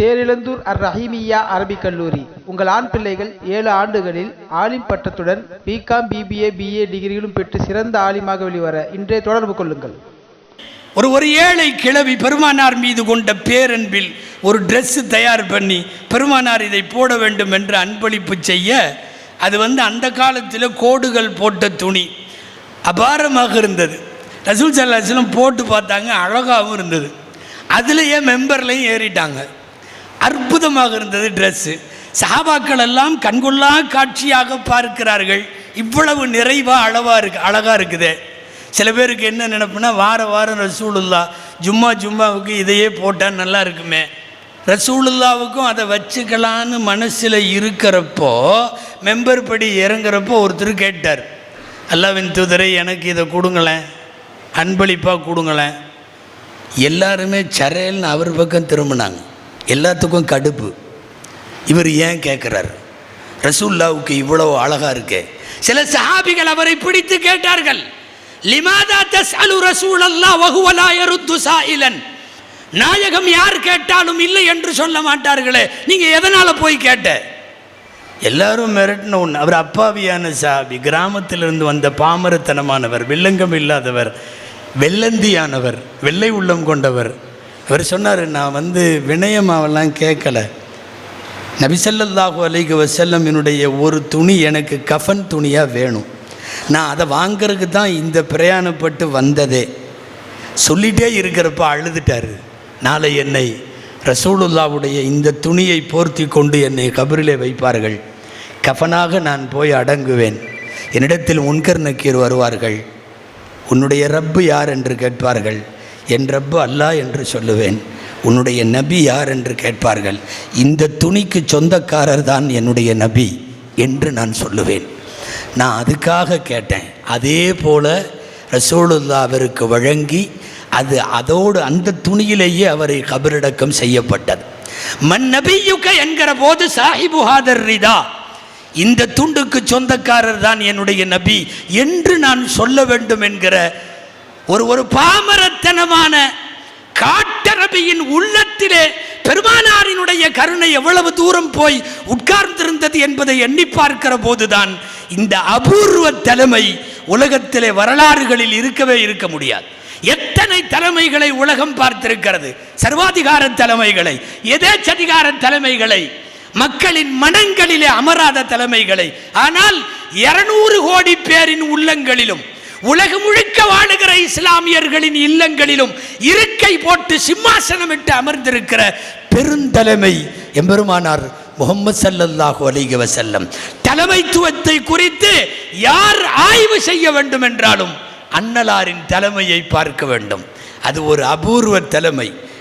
தேரிழந்தூர் அர் ரஹீமியா அரபிக் கல்லூரி. உங்கள் ஆண் பிள்ளைகள் ஏழு ஆண்டுகளில் ஆலிம் பட்டத்துடன் பிகாம் பிபிஏ பிஏ டிகிரிகளும் பெற்று சிறந்த ஆலிமாக வெளிவர இன்றே தொடர்பு கொள்ளுங்கள். ஒரு ஒரு ஏழை கிழவி பெருமானார் மீது கொண்ட பேரன்பில் ஒரு ட்ரெஸ்ஸு தயார் பண்ணி பெருமானார் இதை போட வேண்டும் என்று அன்பளிப்பு செய்ய அது வந்து அந்த காலத்தில் கோடுகள் போட்ட துணி. அபாரமாக இருந்தது. ரசூல் சல்லாஸ்லம் போட்டு பார்த்தாங்க அழகாகவும் இருந்தது. அதுலேயே மெம்பர்லையும் ஏறிட்டாங்க. அற்புதமாக இருந்தது ட்ரெஸ்ஸு சஹாபாக்கள் எல்லாம் கண்கொள்ளா காட்சியாக பார்க்கிறார்கள். இவ்வளவு நிறைவாக அளவாக இருக்கு அழகாக இருக்குது. சில பேருக்கு என்ன நினைப்புனா வார வாரம் ரசூலுல்லா ஜும்மா ஜும்மாவுக்கு இதையே போட்டால் நல்லா இருக்குமே. ரசூலுல்லாவுக்கும் அதை வச்சுக்கலான்னு மனசில் இருக்கிறப்போ மெம்பர் படி இறங்குறப்போ ஒருத்தர் கேட்டார். அல்லாவின் தூதரை எனக்கு இதை கொடுங்களேன். அன்பளிப்பாக கொடுங்களேன். எல்லாருமே சரையல்னு அவர் பக்கம் திரும்பினாங்க. எல்லாத்துக்கும் கடுப்பு. இவர் ஏன் கேட்குறாரு ரசூல்லாவுக்கு இவ்வளவு அழகாக இருக்கே. சில சஹாபிகள் அவரை பிடித்து கேட்டார்கள். லிமாதா தஸ்அலு ரசூல் அல்லா வகுவலா எருத்து சாயிலன். நாயகம் யார் கேட்டாலும் இல்லை என்று சொல்ல மாட்டார்களே. நீங்கள் எதனால் போய் கேட்ட? எல்லாரும் மிரட்டின ஒன்று அவர் அப்பாவியான சாபி கிராமத்திலிருந்து வந்த பாமரத்தனமானவர் வில்லங்கம் இல்லாதவர் வெள்ளந்தியானவர் வெள்ளை உள்ளம் கொண்டவர். அவர் சொன்னார் நான் வந்து வினயமாவெல்லாம் கேட்கல. நபிசல்லாஹூ அலைக்கு வசல்லம் என்னுடைய ஒரு துணி எனக்கு கஃபன் துணியாக வேணும். நான் அதை வாங்கறதுக்கு தான் இந்த பிரயாணப்பட்டு வந்ததே. சொல்லிட்டே இருக்கிறப்ப அழுதுட்டார். நாளை என்னை ரசூலுல்லாவுடைய இந்த துணியை போர்த்தி கொண்டு என்னை கபரிலே வைப்பார்கள். கஃபனாக நான் போய் அடங்குவேன். என்னிடத்தில் முன்கர் நக்கீர் வருவார்கள். உன்னுடைய ரப்பு யார் என்று கேட்பார்கள். என் ரப்பு அல்லா என்று சொல்லுவேன். உன்னுடைய நபி யார் என்று கேட்பார்கள். இந்த துணிக்கு சொந்தக்காரர் தான் என்னுடைய நபி என்று நான் சொல்லுவேன். நான் அதுக்காக கேட்டேன். அதே போல ரசூலுல்லா அவருக்கு வழங்கி அது அதோடு அந்த துணியிலேயே அவரை கபரடக்கம் செய்யப்பட்டது. மன் நபியுக்க என்கிற போது சாஹிபு ஹாதர் ரிதா இந்த துண்டுக்கு சொந்தக்காரர் தான் என்னுடைய நபி என்று நான் சொல்ல வேண்டும் என்கிற ஒரு ஒரு பாமரத்தனமான காட்டரபியின் உள்ளத்திலே பெருமானாரினுடைய கருணை எவ்வளவு தூரம் போய் உட்கார்ந்திருந்தது என்பதை எண்ணி பார்க்கிற போதுதான் இந்த அபூர்வ தலைமை உலகத்திலே வரலாறுகளில் இருக்கவே இருக்க முடியாது. எத்தனை தலைமைகளை உலகம் பார்த்திருக்கிறது? சர்வாதிகார தலைமைகளை எதேச்சதிகார தலைமைகளை மக்களின் மனங்களிலே அமராத தலைமைகளை. ஆனால் இருநூறு கோடி பேரின் உள்ளங்களிலும் உலகம் முழுக்க வாழுகிற இஸ்லாமியர்களின் இல்லங்களிலும் இருக்கை போட்டு சிம்மாசனமிட்டு அமர்ந்திருக்கிற பெருந்தலைமை எம்பெருமானார் முகமது சல்லல்லாஹு அலிக வசல்லம் தலைமைத்துவத்தை குறித்து யார் ஆய்வு செய்ய வேண்டும் என்றாலும் அன்னலாரின் தலைமையை பார்க்க வேண்டும். அது ஒரு அபூர்வ தலைமை.